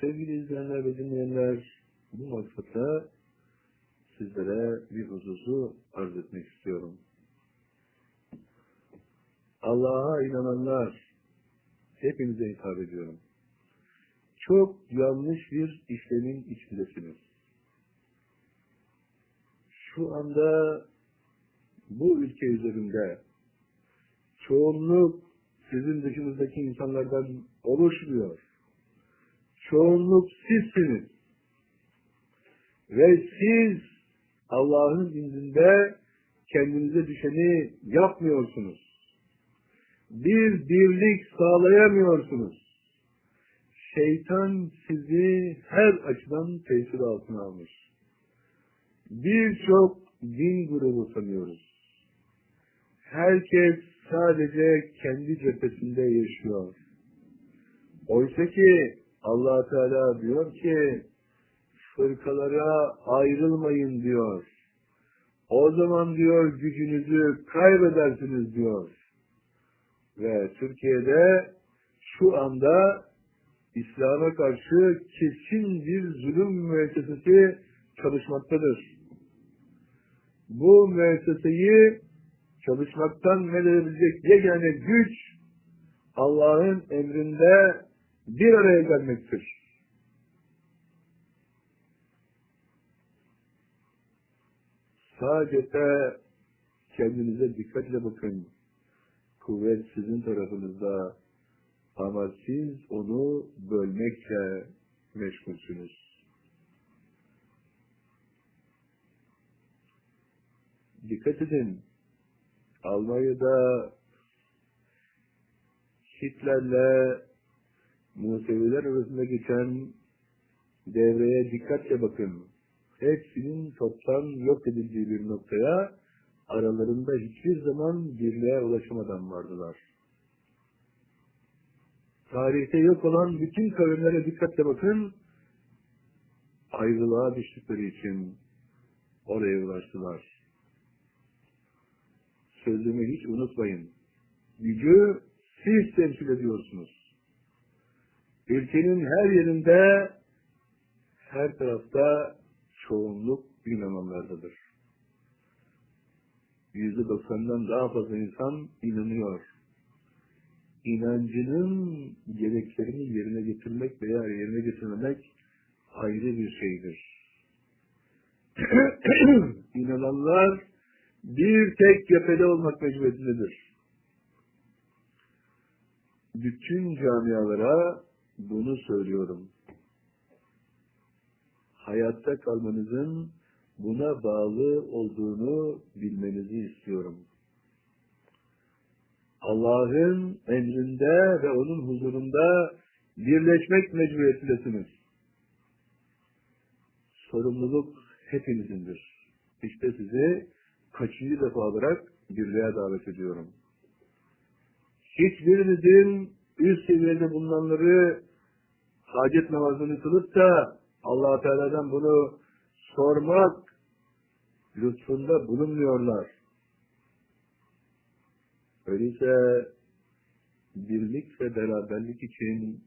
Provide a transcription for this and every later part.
Sevgili izleyenler ve dinleyenler, bu maksatla sizlere bir hususu arz etmek istiyorum. Allah'a inananlar, hepinize hitap ediyorum. Çok yanlış bir işlemin içindesiniz. Şu anda bu ülke üzerinde çoğunluk sizin dışınızdaki insanlardan oluşmuyor. Çoğunluk sizsiniz. Ve siz Allah'ın indinde kendinize düşeni yapmıyorsunuz. Bir birlik sağlayamıyorsunuz. Şeytan sizi her açıdan tesir altına almış. Birçok din grubu sanıyoruz. Herkes sadece kendi cephesinde yaşıyor. Oysa ki allah Teala diyor ki fırkalara ayrılmayın diyor. O zaman diyor gücünüzü kaybedersiniz diyor. Ve Türkiye'de şu anda İslam'a karşı kesin bir zulüm müessesesi çalışmaktadır. Bu müesseseyi çalışmaktan men edebilecek yegane güç Allah'ın emrinde bir araya gelmektir. Sadece kendinize dikkatle bakın. Kuvvet sizin tarafınızda ama siz onu bölmekle meşgulsünüz. Dikkat edin. Almanya'da Hitler'le Museviler arasında geçen devreye dikkatle bakın. Hepsinin toptan yok edildiği bir noktaya aralarında hiçbir zaman birliğe ulaşamadan vardılar. Tarihte yok olan bütün kavimlere dikkatle bakın. Ayrılığa düştükleri için oraya ulaştılar sözümü hiç unutmayın. Gücü siz temsil ediyorsunuz. Ülkenin her yerinde, her tarafta çoğunluk inananlardadır. Yüzde doksandan daha fazla insan inanıyor. İnancının gereklerini yerine getirmek veya yerine getirmemek ayrı bir şeydir. İnananlar bir tek cephede olmak mecburiyetindedir. Bütün camialara bunu söylüyorum. Hayatta kalmanızın buna bağlı olduğunu bilmenizi istiyorum. Allah'ın emrinde ve onun huzurunda birleşmek mecburiyetindesiniz. Sorumluluk hepinizindir. İşte sizi kaçıncı defa olarak birliğe davet ediyorum. Hiçbirinizin üst seviyede bulunanları hacet namazını kılıp da allah Teala'dan bunu sormak lütfunda bulunmuyorlar. Öyleyse birlik ve beraberlik için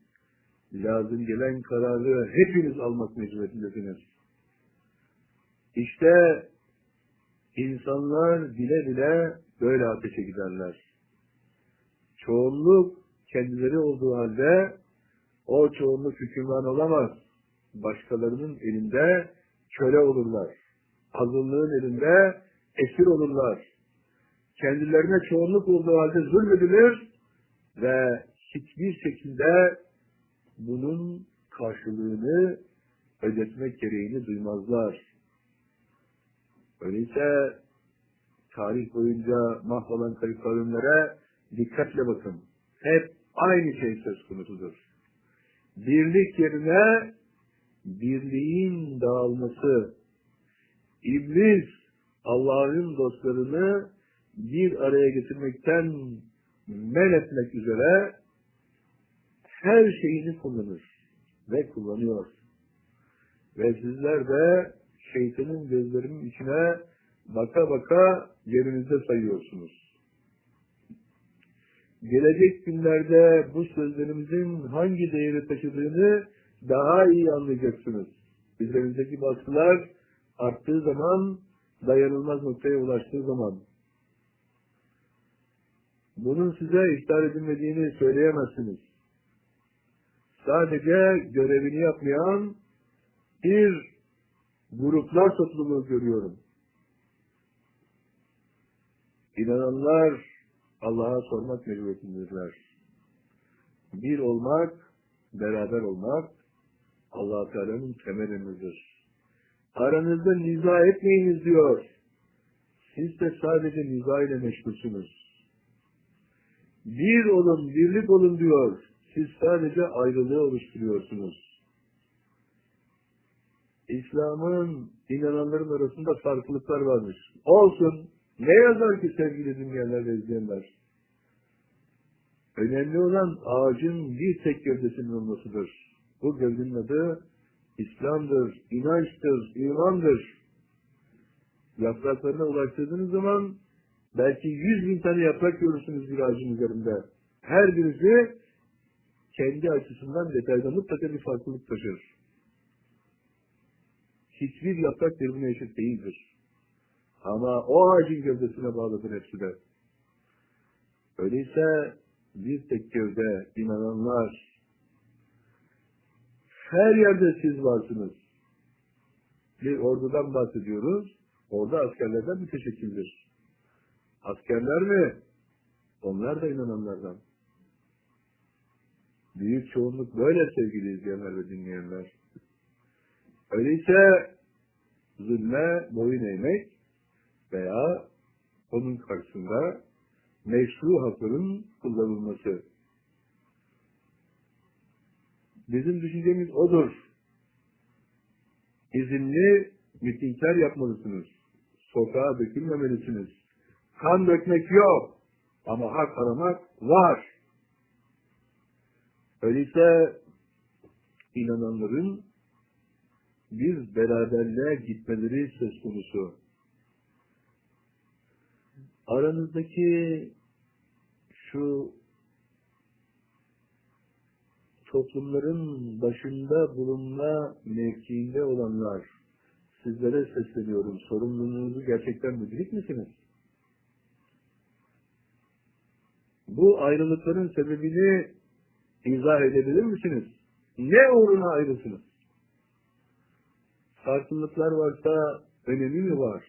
lazım gelen kararı hepiniz almak mecburiyetindesiniz. İşte İnsanlar bile bile böyle ateşe giderler. Çoğunluk kendileri olduğu halde o çoğunluk hükümran olamaz. Başkalarının elinde köle olurlar. Azınlığın elinde esir olurlar. Kendilerine çoğunluk olduğu halde zulmedilir ve hiçbir şekilde bunun karşılığını ödetmek gereğini duymazlar. Öyleyse tarih boyunca mahvolan kavimlere dikkatle bakın. Hep aynı şey söz konusudur. Birlik yerine birliğin dağılması, iblis Allah'ın dostlarını bir araya getirmekten men etmek üzere her şeyini kullanır ve kullanıyor. Ve sizler de şeytanın gözlerinin içine baka baka yerinizde sayıyorsunuz. Gelecek günlerde bu sözlerimizin hangi değeri taşıdığını daha iyi anlayacaksınız. Üzerinizdeki baskılar arttığı zaman, dayanılmaz noktaya ulaştığı zaman. Bunun size ihtar edilmediğini söyleyemezsiniz. Sadece görevini yapmayan bir gruplar topluluğu görüyorum. İnananlar Allah'a sormak mecburiyetindedirler. Bir olmak, beraber olmak allah Teala'nın temelindedir. Aranızda niza etmeyiniz diyor. Siz de sadece niza ile meşgulsünüz. Bir olun, birlik olun diyor. Siz sadece ayrılığı oluşturuyorsunuz. İslam'ın inananların arasında farklılıklar varmış. Olsun. Ne yazar ki sevgili dinleyenler ve izleyenler? Önemli olan ağacın bir tek gövdesinin olmasıdır. Bu gövdenin adı İslam'dır, inançtır, imandır. Yapraklarına ulaştırdığınız zaman belki yüz bin tane yaprak görürsünüz bir ağacın üzerinde. Her birisi kendi açısından detayda mutlaka bir farklılık taşır. Hiçbir yaprak birbirine eşit değildir. Ama o ağacın gövdesine bağlıdır hepsi de. Öyleyse bir tek gövde inananlar her yerde siz varsınız. Bir ordudan bahsediyoruz. Orada askerlerden müteşekkildir. Askerler mi? Onlar da inananlardan. Büyük çoğunluk böyle sevgili izleyenler ve dinleyenler. Öyleyse zulme boyun eğmek veya onun karşısında meşru hakların kullanılması. Bizim düşüncemiz odur. İzinli mitingler yapmalısınız. Sokağa dökülmemelisiniz. Kan dökmek yok. Ama hak aramak var. Öyleyse inananların bir beraberliğe gitmeleri söz konusu. Aranızdaki şu toplumların başında bulunma mevkiinde olanlar sizlere sesleniyorum. Sorumluluğunuzu gerçekten müdrik misiniz? Bu ayrılıkların sebebini izah edebilir misiniz? Ne uğruna ayrısınız? Farklılıklar varsa önemi mi var?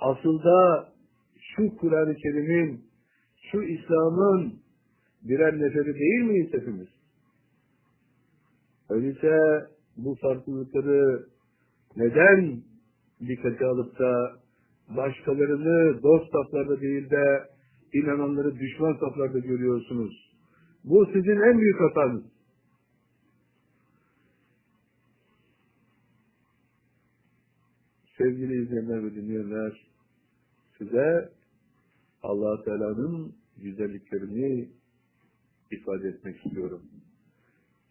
Aslında şu Kur'an-ı Kerim'in, şu İslam'ın birer neferi değil miyiz hepimiz? Öyleyse bu farklılıkları neden dikkate alıp da başkalarını dost saflarda değil de inananları düşman saflarda görüyorsunuz? Bu sizin en büyük hatanız. Sevgili izleyenler ve dinleyenler, size allah Teala'nın güzelliklerini ifade etmek istiyorum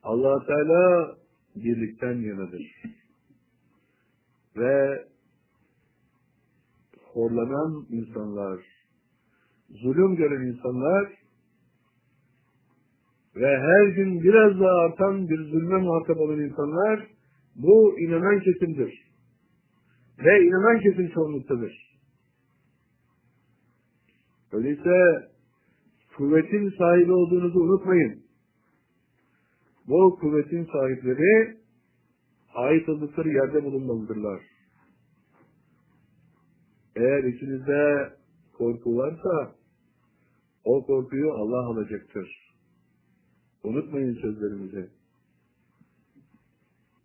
allah Teala birlikten yanadır. Ve horlanan insanlar, zulüm gören insanlar ve her gün biraz daha artan bir zulme muhatap olan insanlar bu inanan kesimdir. Ve inanan kesim çoğunluktadır. Öyleyse kuvvetin sahibi olduğunuzu unutmayın bu kuvvetin sahipleri ait oldukları yerde bulunmalıdırlar. Eğer içinizde korku varsa o korkuyu Allah alacaktır. Unutmayın sözlerimizi.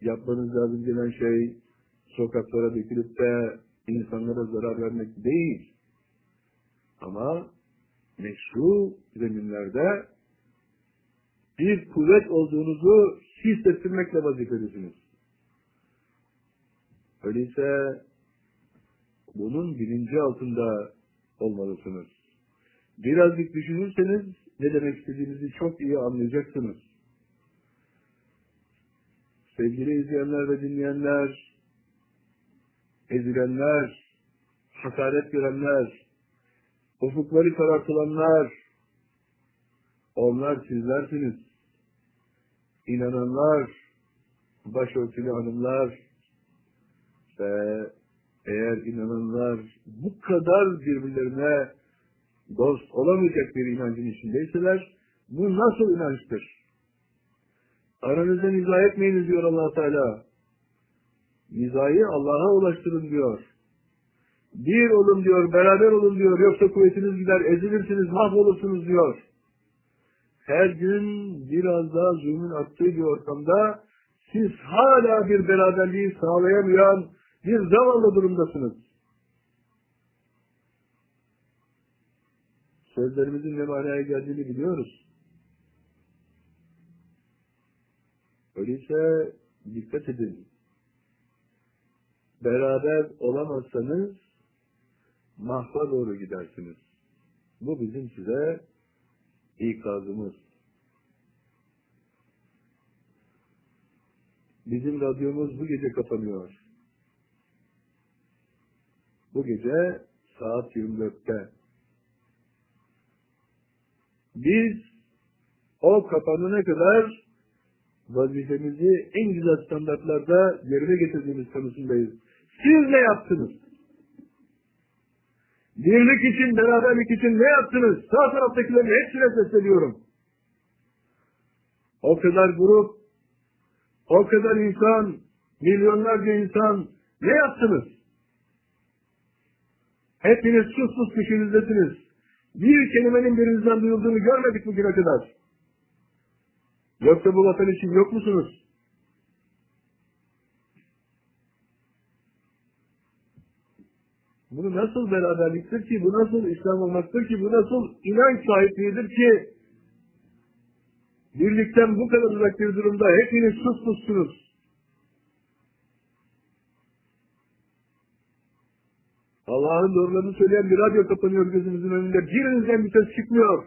Yapmanız lazım gelen şey sokaklara dökülüp de insanlara zarar vermek değil. Ama meşru zeminlerde bir kuvvet olduğunuzu hissettirmekle vazifelisiniz. Öyleyse bunun bilinci altında olmalısınız. Birazcık düşünürseniz ne demek istediğinizi çok iyi anlayacaksınız. Sevgili izleyenler ve dinleyenler, ezilenler, hakaret görenler, ufukları karartılanlar, onlar sizlersiniz inananlar, başörtülü hanımlar ve eğer inananlar bu kadar birbirlerine dost olamayacak bir inancın içindeyseler bu nasıl inançtır? Aranızda nizah etmeyiniz diyor allah Teala. Nizayı Allah'a ulaştırın diyor. Bir olun diyor, beraber olun diyor, yoksa kuvvetiniz gider, ezilirsiniz, mahvolursunuz diyor. Her gün biraz daha zulmün arttığı bir ortamda siz hala bir beraberliği sağlayamayan bir zavallı durumdasınız. Sözlerimizin ne manaya geldiğini biliyoruz. Öyleyse dikkat edin. Beraber olamazsanız mahva doğru gidersiniz. Bu bizim size ikazımız. Bizim radyomuz bu gece kapanıyor. Bu gece saat 24'te. Biz o kapanana kadar vazifemizi en güzel standartlarda yerine getirdiğimiz konusundayız. Siz ne yaptınız? Birlik için, beraberlik için ne yaptınız? Sağ taraftakilerin hepsine sesleniyorum. O kadar grup, o kadar insan, milyonlarca insan ne yaptınız? Hepiniz sus sus kişinizdesiniz. Bir kelimenin birinizden duyulduğunu görmedik bugüne kadar. Yoksa bu vatan için yok musunuz? Bu nasıl beraberliktir ki, bu nasıl İslam olmaktır ki, bu nasıl inanç sahipliğidir ki, birlikten bu kadar uzak bir durumda hepiniz sus sussunuz. Allah'ın doğrularını söyleyen bir radyo kapanıyor gözümüzün önünde. Birinizden bir ses çıkmıyor.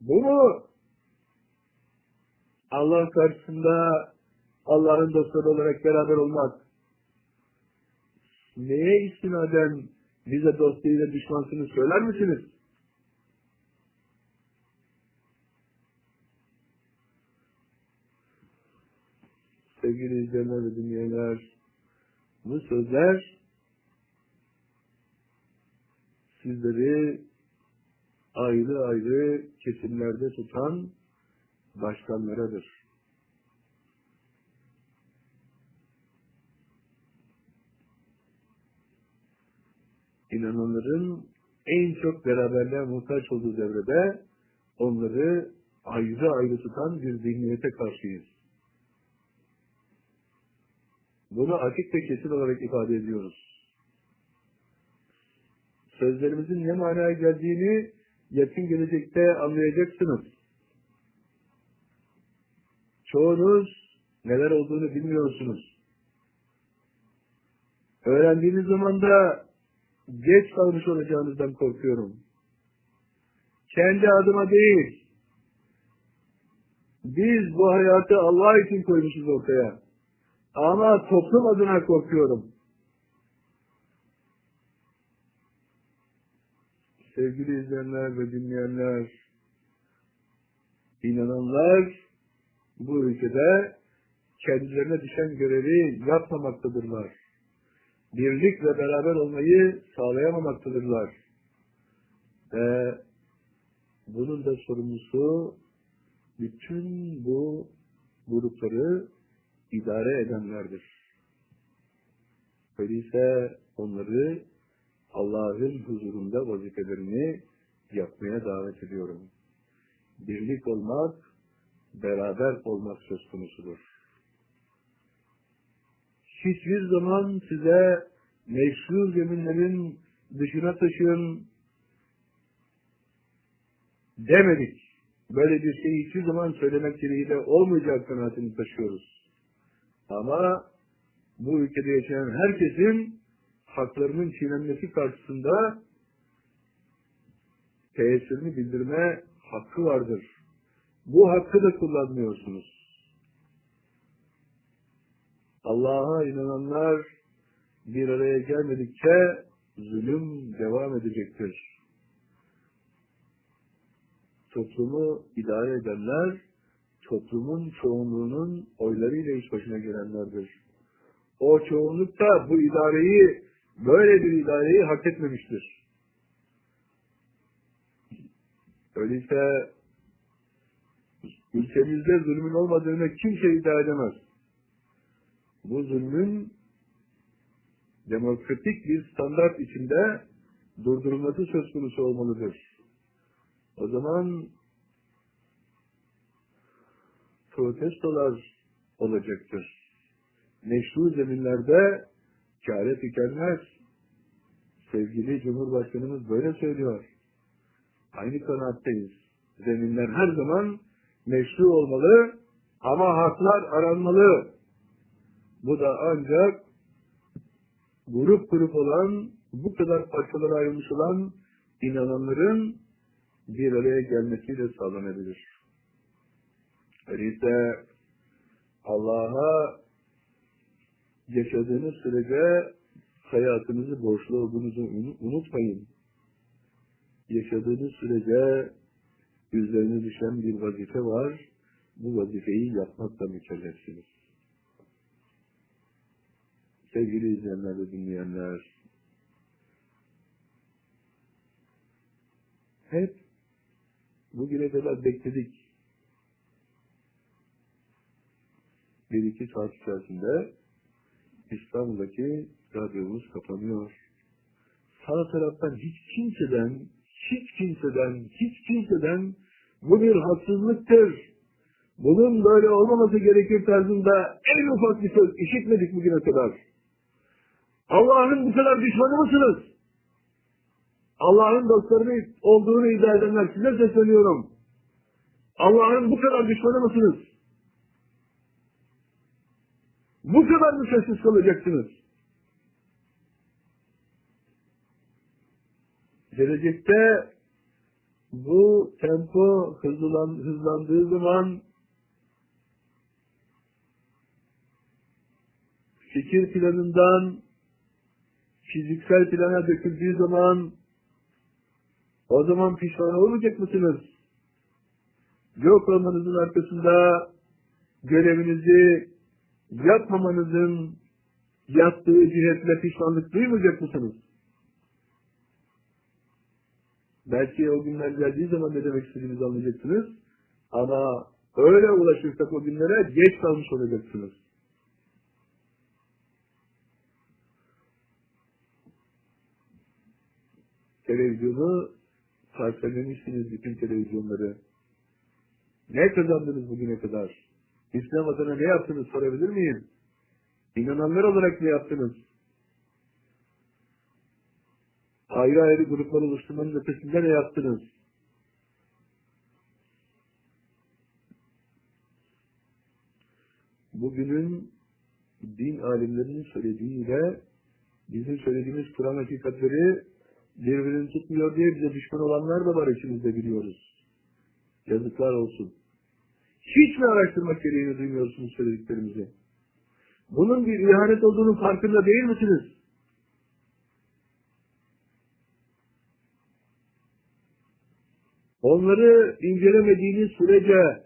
Bu mu? Allah karşısında Allah'ın dostları olarak beraber olmak. Neye istinaden bize dost değil de düşmansınız söyler misiniz? Sevgili izleyenler ve dinleyenler, bu sözler sizleri ayrı ayrı kesimlerde tutan başkanlaradır. İnananların en çok beraberliğe muhtaç olduğu devrede onları ayrı ayrı tutan bir zihniyete karşıyız. Bunu açık ve kesin olarak ifade ediyoruz. Sözlerimizin ne manaya geldiğini yakın gelecekte anlayacaksınız. Çoğunuz neler olduğunu bilmiyorsunuz. Öğrendiğiniz zaman da geç kalmış olacağınızdan korkuyorum. Kendi adıma değil, biz bu hayatı Allah için koymuşuz ortaya. Ama toplum adına korkuyorum. Sevgili izleyenler ve dinleyenler, inananlar bu ülkede kendilerine düşen görevi yapmamaktadırlar. Birlik ve beraber olmayı sağlayamamaktadırlar. Ve bunun da sorumlusu bütün bu grupları idare edenlerdir. Öyleyse onları Allah'ın huzurunda vazifelerini yapmaya davet ediyorum. Birlik olmak, beraber olmak söz konusudur. Hiçbir zaman size meşru zeminlerin dışına taşın demedik. Böyle bir şey hiçbir zaman söylemek gereği olmayacak kanaatini taşıyoruz. Ama bu ülkede yaşayan herkesin haklarının çiğnenmesi karşısında tesirini bildirme hakkı vardır. Bu hakkı da kullanmıyorsunuz. Allah'a inananlar bir araya gelmedikçe zulüm devam edecektir. toplumu idare edenler, toplumun çoğunluğunun oylarıyla iş başına gelenlerdir. O çoğunluk da bu idareyi, böyle bir idareyi hak etmemiştir. Öyleyse ülkemizde zulmün olmadığını kimse iddia edemez. Bu zulmün demokratik bir standart içinde durdurulması söz konusu olmalıdır. O zaman protestolar olacaktır. Meşru zeminlerde kâre tükenmez. Sevgili Cumhurbaşkanımız böyle söylüyor. Aynı kanaatteyiz. Zeminler her zaman meşru olmalı ama haklar aranmalı. Bu da ancak grup grup olan, bu kadar parçalara ayrılmış olan inananların bir araya gelmesiyle sağlanabilir. Öyleyse Allah'a yaşadığınız sürece hayatınızı borçlu olduğunuzu unutmayın. Yaşadığınız sürece üzerine düşen bir vazife var. Bu vazifeyi yapmakla mükellefsiniz. Sevgili izleyenler ve dinleyenler, hep bugüne kadar bekledik. Bir iki saat içerisinde İstanbul'daki radyomuz kapanıyor. Sağ taraftan hiç kimseden, hiç kimseden, hiç kimseden bu bir haksızlıktır. Bunun böyle olmaması gerekir tarzında en ufak bir söz işitmedik bugüne kadar. Allah'ın bu kadar düşmanı mısınız? Allah'ın dostları olduğunu iddia edenler size sesleniyorum. Allah'ın bu kadar düşmanı mısınız? Bu kadar mı sessiz kalacaksınız? Gelecekte bu tempo hızlan, hızlandığı zaman fikir planından fiziksel plana döküldüğü zaman o zaman pişman olmayacak mısınız? Yok olmanızın arkasında görevinizi yapmamanızın yaptığı cihetle pişmanlık duymayacak mısınız? Belki o günler geldiği zaman ne demek istediğinizi anlayacaksınız. Ama öyle ulaşırsak o günlere geç kalmış olacaksınız. Televizyonu parçalamışsınız bütün televizyonları. Ne kazandınız bugüne kadar? İslam adına ne yaptınız sorabilir miyim? İnananlar olarak ne yaptınız? Ayrı ayrı gruplar oluşturmanın ötesinde ne yaptınız? Bugünün din alimlerinin söylediğiyle bizim söylediğimiz Kur'an hakikatleri birbirini tutmuyor diye bize düşman olanlar da var içimizde biliyoruz. Yazıklar olsun. Hiç mi araştırmak gereğini duymuyorsunuz söylediklerimizi? Bunun bir ihanet olduğunun farkında değil misiniz? Onları incelemediğiniz sürece,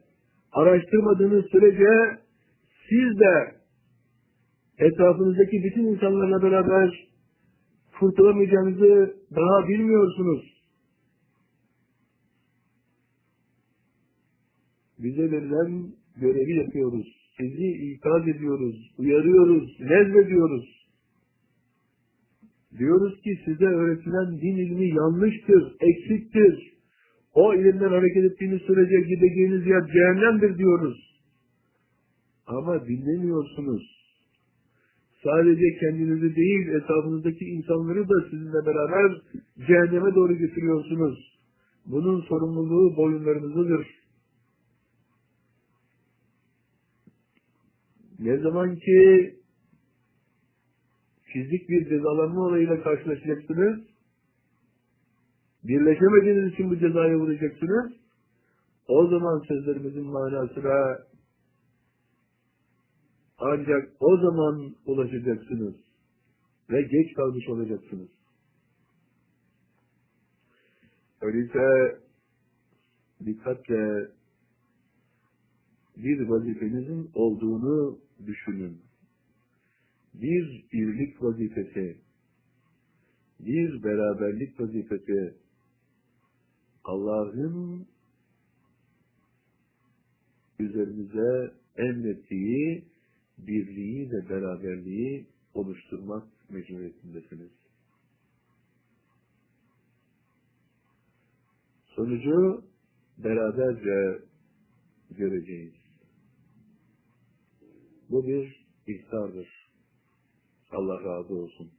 araştırmadığınız sürece siz de etrafınızdaki bütün insanlarla beraber kurtulamayacağınızı daha bilmiyorsunuz. bize verilen görevi yapıyoruz. Sizi ikaz ediyoruz, uyarıyoruz, nezlediyoruz. Diyoruz ki size öğretilen din ilmi yanlıştır, eksiktir. O ilimden hareket ettiğiniz sürece gideceğiniz yer cehennemdir diyoruz. Ama dinlemiyorsunuz. Sadece kendinizi değil, etrafınızdaki insanları da sizinle beraber cehenneme doğru götürüyorsunuz. Bunun sorumluluğu boyunlarınızdadır. Ne zaman ki fizik bir cezalanma olayıyla karşılaşacaksınız, birleşemediğiniz için bu cezaya vuracaksınız, o zaman sözlerimizin manasına ancak o zaman ulaşacaksınız ve geç kalmış olacaksınız. Öyleyse dikkatle bir vazifenizin olduğunu düşünün. Bir birlik vazifesi, bir beraberlik vazifesi, Allah'ın üzerimize emrettiği birliği ve beraberliği oluşturmak mecburiyetindesiniz. Sonucu beraberce göreceğiz. Bu bir ihtardır. Allah razı olsun.